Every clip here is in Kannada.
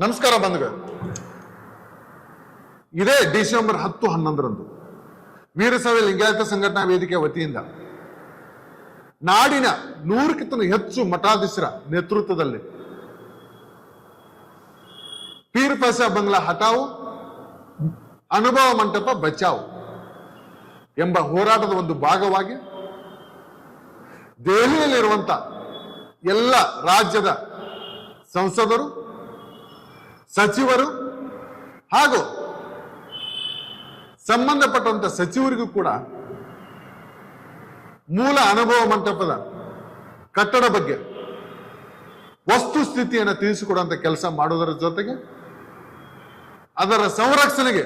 ನಮಸ್ಕಾರ ಬಂಧುಗಳು. ಇದೇ ಡಿಸೆಂಬರ್ ಹತ್ತು ಹನ್ನೊಂದರಂದು ವೀರಸಭೆ ಲಿಂಗಾಯತ ಸಂಘಟನಾ ವೇದಿಕೆ ವತಿಯಿಂದ ನಾಡಿನ ನೂರಕ್ಕಿಂತ ಹೆಚ್ಚು ಮಠಾಧೀಶರ ನೇತೃತ್ವದಲ್ಲಿ ಪೀರ್ ಪಾಸ ಬಂಗ್ಲಾ ಹಟಾವು ಅನುಭವ ಮಂಟಪ ಬಚಾವ್ ಎಂಬ ಹೋರಾಟದ ಒಂದು ಭಾಗವಾಗಿ ದೆಹಲಿಯಲ್ಲಿರುವಂತ ಎಲ್ಲ ರಾಜ್ಯದ ಸಂಸದರು ಸಚಿವರು ಹಾಗೂ ಸಂಬಂಧಪಟ್ಟಂತ ಸಚಿವರಿಗೂ ಕೂಡ ಮೂಲ ಅನುಭವ ಮಂಟಪದ ಕಟ್ಟಡ ಬಗ್ಗೆ ವಸ್ತು ಸ್ಥಿತಿಯನ್ನು ತಿಳಿಸಿಕೊಡುವಂತ ಕೆಲಸ ಮಾಡುವುದರ ಜೊತೆಗೆ ಅದರ ಸಂರಕ್ಷಣೆಗೆ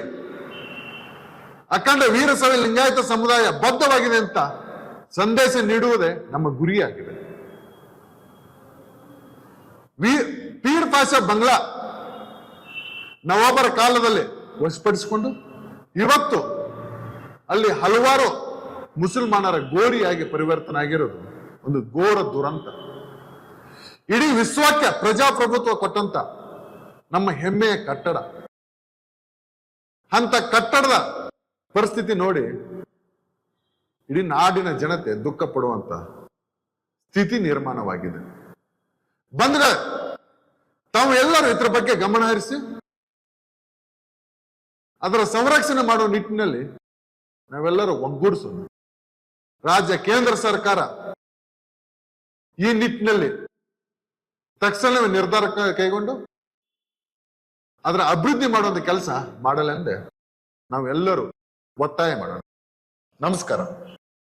ಅಖಂಡ ವೀರಸಭೆ ಲಿಂಗಾಯತ ಸಮುದಾಯ ಬದ್ಧವಾಗಿದೆ ಅಂತ ಸಂದೇಶ ನೀಡುವುದೇ ನಮ್ಮ ಗುರಿಯಾಗಿದೆ. ಪೀರ್ ಪಾಷಾ ಬಂಗ್ಲಾ ನವಾಬರ ಕಾಲದಲ್ಲಿ ವಶಪಡಿಸಿಕೊಂಡು ಇವತ್ತು ಅಲ್ಲಿ ಹಲವಾರು ಮುಸಲ್ಮಾನರ ಗೋರಿಯಾಗಿ ಪರಿವರ್ತನೆ ಆಗಿರೋದು ಒಂದು ಘೋರ ದುರಂತ. ಇಡೀ ವಿಶ್ವಕ್ಕೆ ಪ್ರಜಾಪ್ರಭುತ್ವ ಕೊಟ್ಟಂತ ನಮ್ಮ ಹೆಮ್ಮೆಯ ಕಟ್ಟಡ. ಅಂತ ಕಟ್ಟಡದ ಪರಿಸ್ಥಿತಿ ನೋಡಿ ಇಡೀ ನಾಡಿನ ಜನತೆ ದುಃಖ ಪಡುವಂತ ಸ್ಥಿತಿ ನಿರ್ಮಾಣವಾಗಿದೆ. ಬಂದ್ರೆ ತಾವು ಎಲ್ಲರೂ ಇದ್ರ ಬಗ್ಗೆ ಗಮನ ಹರಿಸಿ. ಅದರ ಸಂರಕ್ಷಣೆ ಮಾಡುವ ನಿಟ್ಟಿನಲ್ಲಿ ನಾವೆಲ್ಲರೂ ಒಗ್ಗೂಡಿಸೋಣ. ರಾಜ್ಯ, ಕೇಂದ್ರ ಸರ್ಕಾರ ಈ ನಿಟ್ಟಿನಲ್ಲಿ ತಕ್ಷಣವೇ ನಿರ್ಧಾರ ಕೈಗೊಂಡು ಅದರ ಅಭಿವೃದ್ಧಿ ಮಾಡುವಂತ ಕೆಲಸ ಮಾಡಲೆಂದೇ ನಾವೆಲ್ಲರೂ ಒತ್ತಾಯ ಮಾಡೋಣ. ನಮಸ್ಕಾರ.